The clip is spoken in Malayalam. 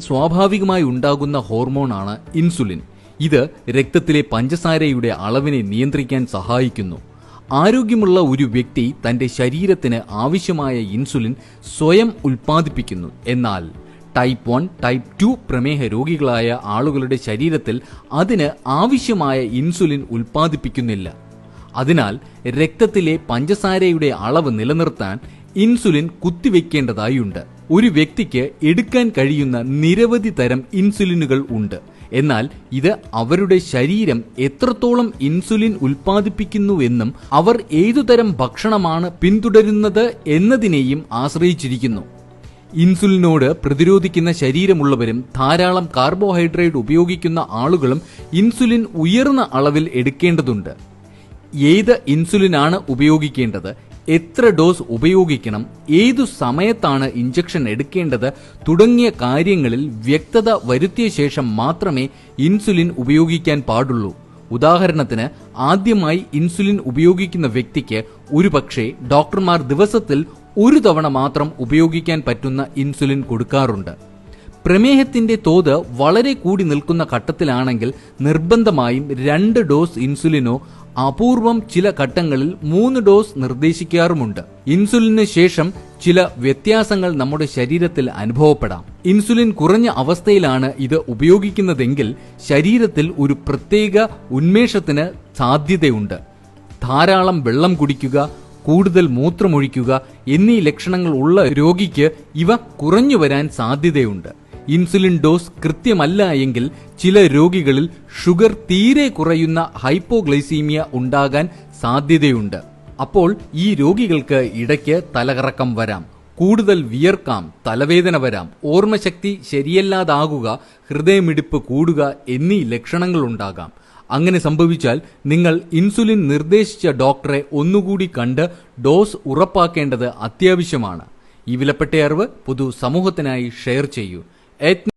സ്വാഭാവികമായി ഉണ്ടാകുന്ന ഹോർമോണാണ് ഇൻസുലിൻ. ഇത് രക്തത്തിലെ പഞ്ചസാരയുടെ അളവിനെ നിയന്ത്രിക്കാൻ സഹായിക്കുന്നു. ആരോഗ്യമുള്ള ഒരു വ്യക്തി തന്റെ ശരീരത്തിന് ആവശ്യമായ ഇൻസുലിൻ സ്വയം ഉൽപ്പാദിപ്പിക്കുന്നു. എന്നാൽ ടൈപ്പ് വൺ ടൈപ്പ് ടു പ്രമേഹ രോഗികളായ ആളുകളുടെ ശരീരത്തിൽ അതിന് ആവശ്യമായ ഇൻസുലിൻ ഉൽപ്പാദിപ്പിക്കുന്നില്ല. അതിനാൽ രക്തത്തിലെ പഞ്ചസാരയുടെ അളവ് നിലനിർത്താൻ ഇൻസുലിൻ കുത്തിവെക്കേണ്ടതായുണ്ട്. ഒരു വ്യക്തിക്ക് എടുക്കാൻ കഴിയുന്ന നിരവധി തരം ഇൻസുലിനുകൾ ഉണ്ട്. എന്നാൽ ഇത് അവരുടെ ശരീരം എത്രത്തോളം ഇൻസുലിൻ ഉൽപ്പാദിപ്പിക്കുന്നുവെന്നും അവർ ഏതുതരം ഭക്ഷണമാണ് പിന്തുടരുന്നത് എന്നതിനെയും ആശ്രയിച്ചിരിക്കുന്നു. ഇൻസുലിനോട് പ്രതിരോധിക്കുന്ന ശരീരമുള്ളവരും ധാരാളം കാർബോഹൈഡ്രേറ്റ് ഉപയോഗിക്കുന്ന ആളുകളും ഇൻസുലിൻ ഉയർന്ന അളവിൽ എടുക്കേണ്ടതുണ്ട്. ഏത് ഇൻസുലിനാണ് ഉപയോഗിക്കേണ്ടത്? എത്ര ഡോസ് ഉപയോഗിക്കണം ഏതു സമയത്താണ് ഇഞ്ചക്ഷൻ എടുക്കേണ്ടത് തുടങ്ങിയ കാര്യങ്ങളിൽ വ്യക്തത വരുത്തിയ ശേഷം മാത്രമേ ഇൻസുലിൻ ഉപയോഗിക്കാൻ പാടുള്ളൂ. ഉദാഹരണത്തിന് ആദ്യമായി ഇൻസുലിൻ ഉപയോഗിക്കുന്ന വ്യക്തിക്ക് ഒരുപക്ഷെ ഡോക്ടർമാർ ദിവസത്തിൽ ഒരു തവണ മാത്രം ഉപയോഗിക്കാൻ പറ്റുന്ന ഇൻസുലിൻ കൊടുക്കാറുണ്ട്. പ്രമേഹത്തിന്റെ തോത് വളരെ കൂടി നിൽക്കുന്ന ഘട്ടത്തിലാണെങ്കിൽ നിർബന്ധമായും രണ്ട് ഡോസ് ഇൻസുലിനോ അപൂർവം ചില ഘട്ടങ്ങളിൽ മൂന്ന് ഡോസ് നിർദ്ദേശിക്കാറുമുണ്ട്. ഇൻസുലിന് ശേഷം ചില വ്യത്യാസങ്ങൾ നമ്മുടെ ശരീരത്തിൽ അനുഭവപ്പെടാം. ഇൻസുലിൻ കുറഞ്ഞ അവസ്ഥയിലാണ് ഇത് ഉപയോഗിക്കുന്നതെങ്കിൽ ശരീരത്തിൽ ഒരു പ്രത്യേക ഉന്മേഷത്തിന് സാധ്യതയുണ്ട്. ധാരാളം വെള്ളം കുടിക്കുക കൂടുതൽ മൂത്രമൊഴിക്കുക എന്നീ ലക്ഷണങ്ങൾ ഉള്ള രോഗിക്ക് ഇവ കുറഞ്ഞു വരാൻ സാധ്യതയുണ്ട്. ഇൻസുലിൻ ഡോസ് കൃത്യമല്ല എങ്കിൽ ചില രോഗികളിൽ ഷുഗർ തീരെ കുറയുന്ന ഹൈപ്പോഗ്ലൈസീമിയ ഉണ്ടാകാൻ സാധ്യതയുണ്ട്. അപ്പോൾ ഈ രോഗികൾക്ക് ഇടയ്ക്ക് തലകറക്കം വരാം. കൂടുതൽ വിയർക്കാം തലവേദന വരാം ഓർമ്മശക്തി ശരിയല്ലാതാകുക ഹൃദയമിടിപ്പ് കൂടുക എന്നീ ലക്ഷണങ്ങൾ ഉണ്ടാകാം. അങ്ങനെ സംഭവിച്ചാൽ നിങ്ങൾ ഇൻസുലിൻ നിർദ്ദേശിച്ച ഡോക്ടറെ ഒന്നുകൂടി കണ്ട് ഡോസ് ഉറപ്പാക്കേണ്ടത് അത്യാവശ്യമാണ്. ഈ വിലപ്പെട്ട അറിവ് പൊതു സമൂഹത്തിനായി ഷെയർ ചെയ്യൂ. etnik